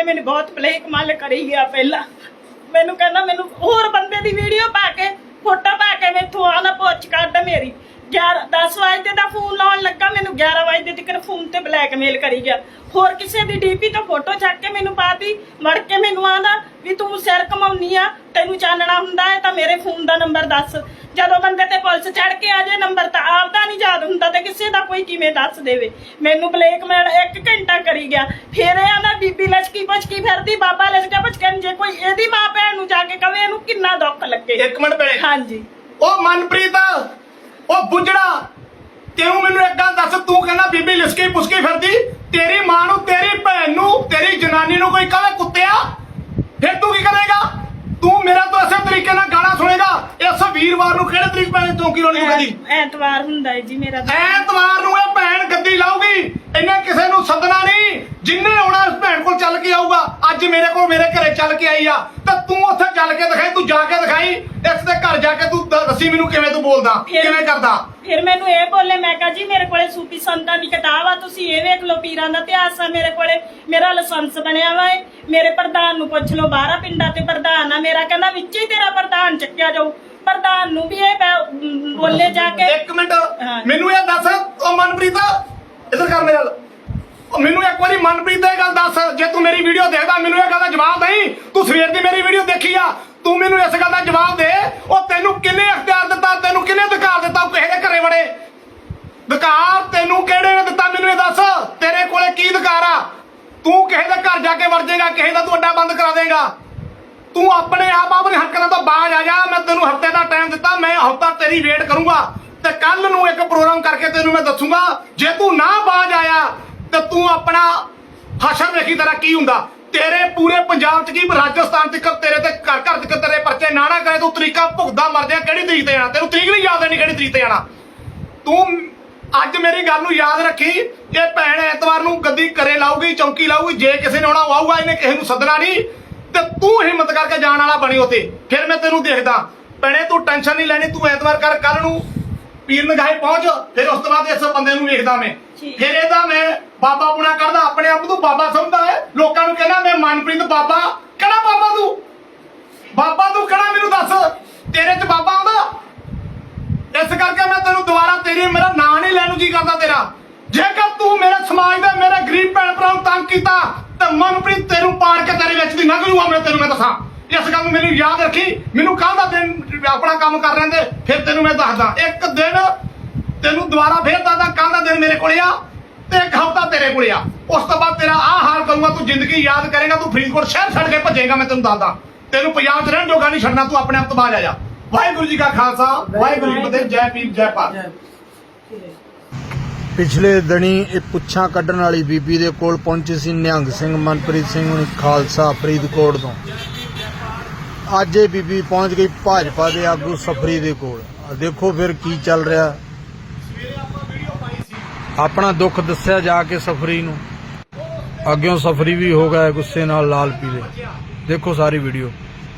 ਉਹਨੇ ਮੈਨੂੰ ਬਹੁਤ ਬਲੇਕ ਕਰੀ ਗਿਆ ਪਹਿਲਾਂ। ਮੈਨੂੰ ਕਹਿੰਦਾ ਮੈਨੂੰ ਹੋਰ ਬੰਦੇ ਦੀ ਵੀਡੀਓ ਪਾ ਕੇ ਫੋਟੋ ਪਾ ਕੇ ਮੈਥੋਂ ਆ ਨਾ ਪੁੱਛ ਕੱਢ ਮੇਰੀ। 11 10 ਵਜੇ ਦਾ ਫੋਨ ਲਾਉਣ ਲੱਗਾ, ਮੈਨੂੰ 11 ਵਜੇ ਤੱਕ ਫੋਨ ਤੇ ਬਲੈਕਮੇਲ ਕਰੀ ਗਿਆ। ਹੋਰ ਕਿਸੇ ਦੀ ਡੀਪੀ ਤੋਂ ਫੋਟੋ ਚੱਕ ਕੇ ਮੈਨੂੰ ਪਾਤੀ, ਮੜ ਕੇ ਮੈਨੂੰ ਆਂਦਾ ਵੀ ਤੂੰ ਸਿਰ ਕਮਾਉਣੀ ਆ, ਤੈਨੂੰ ਚਾਨਣਾ ਹੁੰਦਾ ਹੈ ਤਾਂ ਮੇਰੇ ਫੋਨ ਦਾ ਨੰਬਰ ਦੱਸ। ਜਦੋਂ ਬੰਦੇ ਤੇ ਪੁਲਿਸ ਚੜ ਕੇ ਆ ਜਾਏ ਨੰਬਰ ਤਾਂ ਯਾਦ ਹੁੰਦਾ ਤੇ ਕਿਸੇ ਦਾ ਕੋਈ ਕਿਵੇਂ ਦੱਸ ਦੇਵੇ? ਮੈਨੂੰ ਬਲੈਕਮੇਲ 1 ਘੰਟਾ ਕਰੀ ਗਿਆ। ਫਿਰ ਇਹ ਆਂਦਾ ਬੀਬੀ ਲਚਕੀ ਪੁਚਕੀ ਫਿਰਦੀ ਬਾਬਾ ਲਚਕਾ ਪੁਚਕਨ ਜੇ ਕੋਈ ਇਹਦੀ ਮਾਂ ਭੈਣ ਨੂੰ ਜਾ ਕੇ ਕਵੇ ਇਹਨੂੰ ਕਿੰਨਾ ਦੁੱਖ ਲੱਗੇ। ਇੱਕ ਮਿੰਟ ਭੈਣੇ ਹਾਂਜੀ। ਉਹ ਮਨਪ੍ਰੀਤ ਉਹ ਬੁੱਜੜਾ ਤੈਨੂੰ ਮੈਨੂੰ ਇੱਕ ਗੱਲ ਦੱਸ ਤੂੰ ਕਹਿੰਦਾ ਬੀਬੀ ਲਿਸਕੀ ਪੁਸਕੀ ਫਿਰਦੀ ਤੇਰੀ ਮਾਂ ਨੂੰ ਤੇਰੀ ਭੈਣ ਨੂੰ ਤੇਰੀ ਜਨਾਨੀ ਨੂੰ ਕੋਈ ਕਹੇ ਕੁੱਤਿਆ ਫਿਰ ਤੂੰ ਕੀ ਕਰੇਗਾ ਤੂੰ ਮੇਰਾ ਤੋਂ ਇਸੇ ਤਰੀਕੇ ਨਾਲ ਗਾਣਾ ਸੁਣੇਗਾ ਇਸ ਵੀਰਵਾਰ ਨੂੰ ਕਿਹੜੇ ਤਰੀਕ ਪੈਣੇ ਚੌਂਕੀ ਲਾਉਣੀ ਕਦੀ ਐ- ਐਤਵਾਰ ਹੁੰਦਾ ਹੈ ਜੀ ਮੇਰਾ ਤਾਂ। ਐਤਵਾਰ ਨੂੰ ਇਹ ਭੈਣ ਗੱਦੀ ਲਾਊਗੀ। ਇਹਨੇ ਕਿਸੇ ਨੂੰ ਸੱਦਣਾ ਨਹੀਂ। ਜਿੰਨੇ ਆਉਣਾ ਇਸ ਭੈਣ ਕੋਲ ਚੱਲ ਕੇ ਆਊਗਾ ਅੱਜ ਮੇਰੇ ਕੋਲ ਮੇਰੇ ਘਰੇ ਚੱਲ ਕੇ ਆਈ ਆ। ਤਾਂ ਤੂੰ ਉੱਥੇ ਚੱਲ ਕੇ ਦਿਖਾਈ ਤੂੰ ਜਾ ਕੇ ਦਿਖਾਈ। ਇਸ ਦੇ ਘਰ ਜਾ ਕੇ ਤੂੰ ਦ- ਦੱਸੀ ਮੈਨੂੰ ਕਿਵੇਂ ਤੂੰ ਬੋਲਦਾ ਫਿਰ- ਕਿਵੇਂ ਕਰਦਾ। ਫਿਰ ਮੈਨੂੰ ਇਹ ਬੋਲੇ ਮੈਂ ਕਹਾ ਜੀ ਮੇਰੇ ਕੋਲੇ ਸੂਫੀ ਸੰਤਾਂ ਦੀ ਕਿਤਾਬ ਆ ਤੁਸੀਂ ਇਹ ਵੇਖ ਲਓ ਪੀਰਾਂ ਦਾ ਇਤਿਹਾਸ ਆ ਮੇਰੇ ਕੋਲੇ। ਮੇਰਾ ਲਾਇਸੈਂਸ ਬਣਿਆ ਵਾ ਏ ਮੇਰੇ ਪ੍ਰਧਾਨ ਨੂੰ ਪੁੱਛ ਲਓ 12 ਪਿੰਡਾਂ ਤੇ ਪ੍ਰਧਾਨ ਆ ਮੇਰਾ ਕਹਿੰਦਾ ਵਿੱਚ ਹੀ ਤੇਰਾ ਪ੍ਰਧਾਨ ਚੱਕਿਆ ਜਾਊ। ਪ੍ਰਧਾਨ ਨੂੰ ਵੀ ਇਹ ਬੈ- ਬੋਲੇ ਜਾ ਕੇ ਇੱਕ ਮਿੰਟ। ਹਾਂ। ਮੈਨੂੰ ਇਹ ਦੱਸ ਉਹ ਮਨਪ੍ਰੀਤ ਇੱਧਰ ਕਰ ਮੇਰੇ ਨਾਲ ਉਹ ਮੈਨੂੰ ਇੱਕ ਵਾਰੀ ਮਨਪ੍ਰੀਤ ਇਹ ਗੱਲ ਦੱਸ ਜੇ ਤੂੰ ਮੇਰੀ ਵੀਡੀਓ ਦੇਖਦਾ ਮੈਨੂੰ ਇਹ ਗੱਲ ਦਾ ਜਵਾਬ ਦੇਈ। ਤੂੰ ਸਵੇਰ ਦੀ ਮੇਰੀ ਵੀਡੀਓ ਦੇਖੀ ਆ। ਤੂੰ ਮੈਨੂੰ ਇਸ ਗੱਲ ਦਾ ਜਵਾਬ ਦੇ। ਉਹ ਤੈਨੂੰ ਕਿੰਨੇ ਅਖਤਿਆਰ ਦਿੱਤਾ ਤੈਨੂੰ ਕਿੰਨੇ ਅਧਿਕਾਰ ਦਿੱਤਾ ਉਹ ਕਿਸੇ ਦੇ ਘਰੇ ਵੜੇ? ਅਧਿਕਾਰ ਤੈਨੂੰ ਕਿਹੜੇ ਨੇ ਦਿੱਤਾ ਮੈਨੂੰ ਇਹ ਦੱਸ। ਤੇਰੇ ਕੋਲੇ ਕੀ ਅਧਿਕਾਰ ਆ? ਤੂੰ ਕਿਸੇ ਦੇ ਘਰ ਜਾ ਕੇ ਵੜ ਜਾਏਗਾ ਕਿਸੇ ਦਾ ਤੂੰ ਅੱਡਾ ਬੰਦ ਕਰਾ ਦੇਗਾ। ਤੂੰ ਆਪਣੇ ਆਪ ਆਪਣੇ ਹੱਕਾਂ ਤੋਂ ਬਾਜ ਆ ਜਾ, ਮੈਂ ਤੈਨੂੰ ਹਫ਼ਤੇ ਦਾ ਟਾਈਮ ਦਿੱਤਾ, ਮੈਂ ਹਫਤਾ ਤੇਰੀ ਵੇਟ ਕਰੂੰਗਾ। ਤੇ ਕੱਲ ਨੂੰ ਇੱਕ ਪ੍ਰੋਗਰਾਮ ਕਰਕੇ ਤੈਨੂੰ ਮੈਂ ਦੱਸੂਗਾ, ਜੇ ਤੂੰ ਨਾ ਬਾਜ ਆਇਆ, ਤੇ ਤੂੰ ਆਪਣਾ ਹਸ਼ਰ ਵੇਖੀ ਤੇਰਾ ਕੀ ਹੁੰਦਾ। ਤੇਰੇ ਪੂਰੇ ਪੰਜਾਬ ਚ ਕੀ, ਰਾਜਸਥਾਨ ਤੱਕ ਤੇਰੇ ਤੇ ਘਰ ਘਰ ਤੱਕ ਤੇਰੇ ਪਰਚੇ ਨਾ ਨਾ ਕਰੇ, ਤੂੰ ਤਰੀਕਾ ਭੁਗਦਾ ਮਰ ਜਾ, ਕਿਹੜੀ ਤਰੀਕ ਤੇ ਜਾਣਾ ਤੈਨੂੰ ਤਰੀਕ ਨਹੀਂ ਯਾਦ ਨਹੀਂ ਕਿਹੜੀ ਤਰੀਕ ਤੇ ਜਾਣਾ ਤੂੰ ਅੱਜ ਮੇਰੀ ਗੱਲ ਨੂੰ ਯਾਦ ਰੱਖੀ, ਇਹ ਭੈਣ ਐਤਵਾਰ ਨੂੰ ਗੱਦੀ ਕਰੇ ਲਾਊਗੀ, ਚੌਂਕੀ ਲਾਊਗੀ, ਜੇ ਕਿਸੇ ਨੇ ਆਉਣਾ ਆਊਗਾ, ਇਹਨੇ ਕਿਸੇ ਨੂੰ ਸੱਦਣਾ ਨਹੀਂ। ਤੇ ਤੂੰ ਹਿੰਮਤ ਕਰਕੇ ਜਾਣ ਵਾਲਾ ਬਣੀ ਉਤੇ ਫਿਰ ਮੈਂ ਤੈਨੂੰ ਦੇਖਦਾ। ਭੈਣੇ ਤੂੰ ਟੈਨਸ਼ਨ ਨਹੀਂ ਲੈਣੀ ਤੂੰ ਐਤਵਾਰ ਕਰ ਕੱਲ ਨੂੰ ਪੀਰ ਨਗਾਹੇ ਪਹੁੰਚ ਫਿਰ ਉਸ ਤੋਂ ਬਾਅਦ ਇਸ ਬੰਦੇ ਨੂੰ ਵੇਖਦਾ ਮੈਂ। ਫਿਰ ਇਹਦਾ ਮੈਂ ਬਾਬਾ ਪੁਣਾ ਕਰਦਾ ਆਪਣੇ ਆਪ ਨੂੰ ਬਾਬਾ ਸਮਝਦਾ ਹੈ। ਲੋਕਾਂ ਨੂੰ ਕਹਿੰਦਾ ਮੈਂ ਮਨਪ੍ਰੀਤ ਬਾਬਾ ਕਿਹੜਾ ਬਾਬਾ ਤੂੰ? ਬਾਬਾ ਤੂੰ ਕਿਹੜਾ ਮੈਨੂੰ ਦੱਸ? ਤੇਰੇ 'ਚ ਬਾਬਾ ਆਉਂਦਾ? ਇਸ ਕਰਕੇ ਮੈਂ ਤੈਨੂੰ ਦੁਬਾਰਾ ਤੇਰੀ ਮੇਰਾ ਨਾਂ ਨਹੀਂ ਲੈਣ ਨੂੰ ਜੀ ਕਰਦਾ ਤੇਰਾ। ਜੇਕਰ ਤੂੰ ਮੇਰੇ ਸਮਾਜ ਦੇ ਮੇਰੇ ਗਰੀਬ ਭੈਣ ਭਰਾ ਨੂੰ ਤੰਗ ਕੀਤਾ ਮਨਪ੍ਰੀਤ ਤੈਨੂੰ ਪਾੜ ਕੇ ਤੇਰੇ ਵਿੱਚ ਦੀ ਲੰਘ ਜੂਗਾ ਮੈਂ ਤੈਨੂੰ ਮੈਂ ਦੱਸਾਂ। ਇਸ ਗੱਲ ਨੂੰ ਮੈਨੂੰ ਯਾਦ ਰੱਖੀ, ਮੈਨੂੰ ਕੱਲ ਦਾ ਦਿਨ ਆਪਣਾ ਕੰਮ ਕਰ ਲੈਂਦੇ, ਫਿਰ ਤੈਨੂੰ ਮੈਂ ਦੱਸਦਾ। ਇੱਕ ਦਿਨ ਤੈਨੂੰ ਦੁਬਾਰਾ ਫੇਰ ਦੱਸਦਾ ਕੱਲ ਦਾ ਦਿਨ ਮੇਰੇ ਕੋਲੇ ਆ ਤੇ ਇੱਕ ਹਫ਼ਤਾ ਤੇਰੇ ਕੋਲੇ ਆ। ਉਸ ਤੋਂ ਬਾਅਦ ਤੇਰਾ ਆਹ ਹਾਲ ਕਰੂੰਗਾ, ਤੂੰ ਜ਼ਿੰਦਗੀ ਯਾਦ ਕਰੇਗਾ, ਤੂੰ ਫਰੀਦਕੋਟ ਸ਼ਹਿਰ ਛੱਡ ਕੇ ਭੱਜੇਗਾ, ਮੈਂ ਤੈਨੂੰ ਦੱਸਦਾ। ਤੈਨੂੰ ਪੰਜਾਬ 'ਚ ਰਹਿਣ ਜੋਗਾ ਨਹੀਂ ਛੱਡਣਾ, ਤੂੰ ਆਪਣੇ ਆਪ ਤੋਂ ਬਾਹਰ ਆ ਜਾ। ਵਾਹਿਗੁਰੂ ਜੀ ਕਾ ਖਾਲਸਾ, ਵਾਹਿਗੁਰੂ ਜੀ ਕੀ ਫਤਿਹ, ਜੈ ਪੀਰ ਜੈ ਭਾਰਤ। ਪਿਛਲੇ ਦਿਨੀ ਇਹ ਪੁੱਛਾਂ ਕੱਢਣ ਵਾਲੀ ਬੀਬੀ ਦੇ ਕੋਲ ਪਹੁੰਚੇ ਸੀ ਨਿਹੰਗ ਸਿੰਘ ਮਨਪ੍ਰੀਤ ਸਿੰਘ ਹੁਣੀ ਖਾਲਸਾ ਫਰੀਦਕੋਟ ਤੋਂ। ਅੱਜ ਇਹ ਬੀਬੀ ਪਹੁੰਚ ਗਈ ਭਾਜਪਾ ਦੇ ਆਗੂ ਸਫਰੀ ਦੇ ਕੋਲ। ਦੇਖੋ ਫਿਰ ਕੀ ਚੱਲ ਰਿਹਾ। ਆਪਣਾ ਦੁੱਖ ਦੱਸਿਆ ਜਾ ਕੇ ਸਫਰੀ ਨੂੰ। ਅੱਗਿਓਂ ਸਫਰੀ ਵੀ ਹੋ ਗਿਆ ਗੁੱਸੇ ਨਾਲ ਲਾਲ ਪੀਲੇ। ਦੇਖੋ ਸਾਰੀ ਵੀਡੀਓ।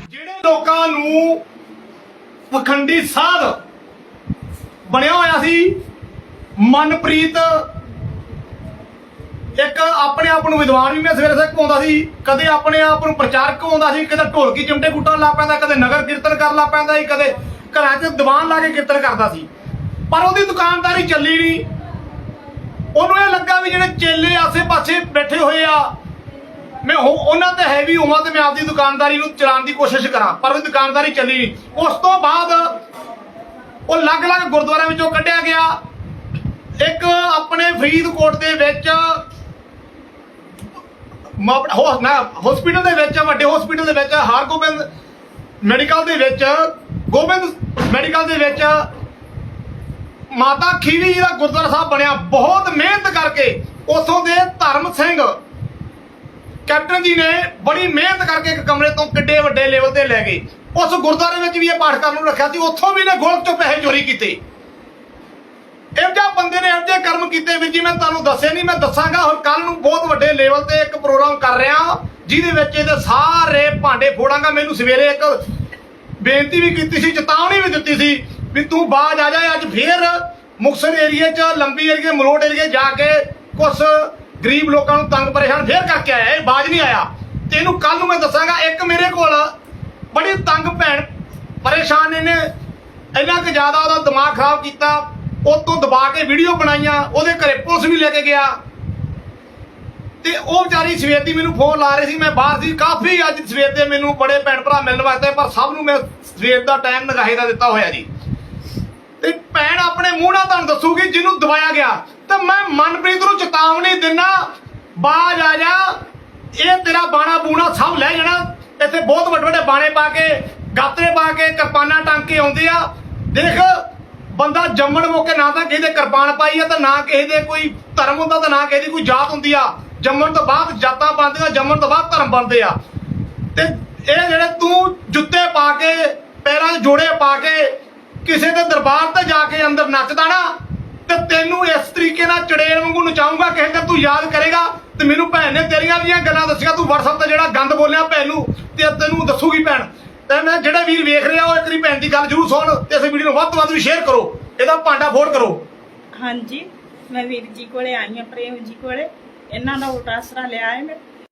ਜਿਹੜੇ ਲੋਕਾਂ ਨੂੰ ਪਖੰਡੀ ਸਾਧ ਬਣਿਆ ਹੋਇਆ ਸੀ ਮਨਪ੍ਰੀਤ ਇੱਕ ਆਪਣੇ ਆਪ ਨੂੰ ਵਿਦਵਾਨ ਵੀ ਮੈਂ ਸਵੇਰੇ ਸਵੇਰੇ ਕਹਾਉਂਦਾ ਸੀ, ਕਦੇ ਆਪਣੇ ਆਪ ਨੂੰ ਪ੍ਰਚਾਰਕ ਕਹਾਉਂਦਾ ਸੀ, ਕਦੇ ਢੋਲਕੀ ਚਿਮਟੇ ਕੁੱਟਣ ਲਾ ਪੈਂਦਾ, ਕਦੇ ਨਗਰ ਕੀਰਤਨ ਕਰਨ ਲਾ ਪੈਂਦਾ ਸੀ, ਕਦੇ ਘਰਾਂ 'ਚ ਦੀਵਾਨ ਲਾ ਕੇ ਕੀਰਤਨ ਕਰਦਾ ਸੀ। ਪਰ ਉਹਦੀ ਦੁਕਾਨਦਾਰੀ ਚੱਲੀ ਨਹੀਂ। ਉਹਨੂੰ ਇਹ ਲੱਗਾ ਵੀ ਜਿਹੜੇ ਚੇਲੇ ਆਸੇ-ਪਾਸੇ ਬੈਠੇ ਹੋਏ ਆ, ਮੈਂ ਉਹਨਾਂ ਤੇ ਹੈਵੀ ਹੋਵਾਂ ਤੇ ਮੈਂ ਆਪਦੀ ਦੁਕਾਨਦਾਰੀ ਨੂੰ ਚਲਾਉਣ ਦੀ ਕੋਸ਼ਿਸ਼ ਕਰਾਂ, ਪਰ ਉਹ ਦੁਕਾਨਦਾਰੀ ਚੱਲੀ ਨਹੀਂ। ਉਸ ਤੋਂ ਬਾਅਦ ਉਹ ਅਲੱਗ-ਅਲੱਗ ਗੁਰਦੁਆਰਿਆਂ ਵਿੱਚੋਂ ਕੱਢਿਆ ਗਿਆ। ਇੱਕ ਆਪਣੇ ਫਰੀਦਕੋਟ ਦੇ ਵਿੱਚ ਹਸਪੀਟਲ ਦੇ ਵਿੱਚ, ਵੱਡੇ ਹਸਪੀਟਲ ਦੇ ਵਿੱਚ ਹਰਗੋਬਿੰਦ ਮੈਡੀਕਲ ਦੇ ਵਿੱਚ, ਗੋਬਿੰਦ ਮੈਡੀਕਲ ਦੇ ਵਿੱਚ ਮਾਤਾ ਖੀਵੀ ਜੀ ਦਾ ਗੁਰਦੁਆਰਾ ਸਾਹਿਬ ਬਣਿਆ। ਬਹੁਤ ਮਿਹਨਤ ਕਰਕੇ ਉਥੋਂ ਦੇ ਧਰਮ ਸਿੰਘ ਕੈਪਟਨ ਜੀ ਨੇ ਬੜੀ ਮਿਹਨਤ ਕਰਕੇ ਇੱਕ ਕਮਰੇ ਤੋਂ ਕਿੱਡੇ ਵੱਡੇ ਲੈਵਲ ਤੇ ਲੈ ਗਏ। ਉਸ ਗੁਰਦੁਆਰੇ ਵਿੱਚ ਵੀ ਇਹ ਪਾਠ ਕਰਨ ਨੂੰ ਰੱਖਿਆ ਸੀ। ਉੱਥੋਂ ਵੀ ਨੇ ਗੋਲਕ ਚੋਂ ਪੈਸੇ ਚੋਰੀ ਕੀਤੇ। ਇਹੋ ਜਿਹਾ ਬੰਦੇ ਨੇ, ਇਹੋ ਜਿਹੇ ਕਰਮ ਕੀਤੇ ਵੀ ਜੀ ਮੈਂ ਤੁਹਾਨੂੰ ਦੱਸਿਆ ਨਹੀਂ ਮੈਂ ਦੱਸਾਂਗਾ। ਹੁਣ ਕੱਲ ਨੂੰ ਬਹੁਤ ਵੱਡੇ ਲੈਵਲ ਤੇ ਇੱਕ ਪ੍ਰੋਗਰਾਮ ਕਰ ਰਿਹਾ ਜਿਹਦੇ ਵਿੱਚ ਇਹਦੇ ਸਾਰੇ ਭਾਂਡੇ ਫੋੜਾਂਗਾ। ਮੈਨੂੰ ਸਵੇਰੇ ਇੱਕ ਬੇਨਤੀ ਵੀ ਕੀਤੀ ਸੀ, ਚੇਤਾਵਨੀ ਵੀ ਦਿੱਤੀ ਸੀ ਵੀ ਤੂੰ ਬਾਜ ਆ ਜਾ, ਅੱਜ ਫੇਰ ਮੁਕਸਰ ਏਰੀਏ 'ਚ, ਲੰਬੀ ਏਰੀਏ ਮਲੋਟ ਏਰੀਏ ਜਾ ਕੇ ਕੁਛ ਗਰੀਬ ਲੋਕਾਂ ਨੂੰ ਤੰਗ ਪਰੇਸ਼ਾਨ ਫੇਰ ਕਰਕੇ ਆਇਆ। ਇਹ ਬਾਜ ਨਹੀਂ ਆਇਆ। ਤੈਨੂੰ ਕੱਲ ਨੂੰ ਮੈਂ ਦੱਸਾਂਗਾ, ਇੱਕ ਮੇਰੇ ਕੋਲ ਬੜੀ ਤੰਗ ਭੈਣ ਪਰੇਸ਼ਾਨ ਨੇ ਇੰਨਾ ਕਿ ਜ਼ਿਆਦਾ ਉਹਦਾ ਦਿਮਾਗ ਖਰਾਬ ਕੀਤਾ। ਉਹ ਤੋਂ ਦਬਾ ਕੇ ਵੀਡੀਓ ਬਣਾਈਆਂ, ਉਹਦੇ ਘਰੇ ਪੁਲਿਸ ਵੀ ਲੈ ਕੇ ਗਿਆ। ਤੇ ਉਹ ਵਿਚਾਰੀ ਸਵੇਰ ਦੀ ਮੈਨੂੰ ਫੋਨ ਲਾ ਰਹੀ ਸੀ, ਮੈਂ ਬਾਹਰ ਸੀ, ਕਾਫੀ ਅੱਜ ਸਵੇਰ ਦੇ ਮੈਨੂੰ ਬੜੇ ਭੈਣ ਭਰਾ ਮਿਲਣ ਵਾਸਤੇ, ਪਰ ਸਭ ਨੂੰ ਮੈਂ ਸਵੇਰ ਦਾ ਟਾਈਮ ਨਗਾਹੇ ਦਾ ਦਿੱਤਾ ਹੋਇਆ ਜੀ। ਤੇ ਭੈਣ ਆਪਣੇ ਮੂੰਹ ਨਾਲ ਤੁਹਾਨੂੰ ਦੱਸੂਗੀ ਜਿਹਨੂੰ ਦਵਾਇਆ ਗਿਆ। ਤੇ ਮੈਂ ਮਨਪ੍ਰੀਤ ਨੂੰ ਚੇਤਾਵਨੀ ਦਿੰਨਾ, ਬਾਜ ਆ ਜਾ, ਇਹ ਤੇਰਾ ਬਾਣਾ ਬੂਣਾ ਸਭ ਲੈ ਜਾਣਾ। ਇੱਥੇ ਬਹੁਤ ਵੱਡੇ ਵੱਡੇ ਬਾਣੇ ਪਾ ਕੇ, ਗਾਤਰੇ ਪਾ ਕੇ, ਕਿਰਪਾਨਾਂ ਟੰਗ ਕੇ ਆਉਂਦੇ ਆ। ਦੇਖ ਬੰਦਾ ਜੰਮਣ ਮੌਕੇ ਨਾ ਤਾਂ ਕਿਸੇ ਦੇ ਕਿਰਪਾਨ ਪਾਈ ਆ ਤਾਂ ਨਾ ਕਿਸੇ ਦੇ ਕੋਈ ਧਰਮ ਹੁੰਦਾ ਤਾਂ ਨਾ ਕਿਸੇ ਦੀ ਕੋਈ ਜਾਤ ਹੁੰਦੀ ਆ। ਜੰਮਣ ਤੋਂ ਬਾਅਦ ਜਾਤਾਂ ਬਣਦੀਆਂ, ਜੰਮਣ ਤੋਂ ਬਾਅਦ ਧਰਮ ਬਣਦੇ ਆ। ਤੇ ਇਹ ਜਿਹੜੇ ਤੂੰ ਜੁੱਤੇ ਪਾ ਕੇ, ਪੈਰਾਂ 'ਚ ਜੋੜੇ ਪਾ ਕੇ ਕਿਸੇ ਦੇ ਦਰਬਾਰ ਤੇ ਜਾ ਕੇ ਅੰਦਰ ਨੱਚਦਾ ਨਾ, ਤੇ ਤੈਨੂੰ ਇਸ ਤਰੀਕੇ ਨਾਲ ਚੜੇਲ ਵਾਂਗੂ ਨਚਾਉਂਗਾ ਕਿਸੇ ਦਿਨ ਤੂੰ ਯਾਦ ਕਰੇਗਾ ਤੇ ਮੈਨੂੰ ਭੈਣ ਨੇ ਤੇਰੀਆਂ ਵੀ ਗੱਲਾਂ ਦੱਸੀਆਂ, ਤੂੰ WhatsApp ਤੇ ਜਿਹੜਾ ਗੰਦ ਬੋਲਿਆ ਭੈਣ ਨੂੰ, ਤੇ ਤੈਨੂੰ ਦੱਸੂਗੀ ਭੈਣ। ਤੇ ਮੈਂ ਜਿਹੜਾ ਵੀਰ ਵੇਖ ਰਿਹਾ, ਉਹ ਇੱਕ ਵਾਰੀ ਭੈਣ ਦੀ ਗੱਲ ਜ਼ਰੂਰ ਸੁਣ ਤੇ ਇਸ ਵੀਡੀਓ ਨੂੰ ਵੱਧ ਤੋਂ ਵੱਧ ਵੀ ਸ਼ੇਅਰ ਕਰੋ। ਇਹਦਾ ਭਾਂਡਾ ਫੋੜ ਕਰੋ। ਹਾਂਜੀ, ਮੈਂ ਵੀਰ ਜੀ ਕੋਲੇ ਆਈ ਆ ਪ੍ਰੇਮ ਜੀ ਕੋਲੇ। ਇਹਨਾਂ ਦਾ ਉਲਟਾ ਆਸਰਾ ਲਿਆ ਹੈ ਮੈਂ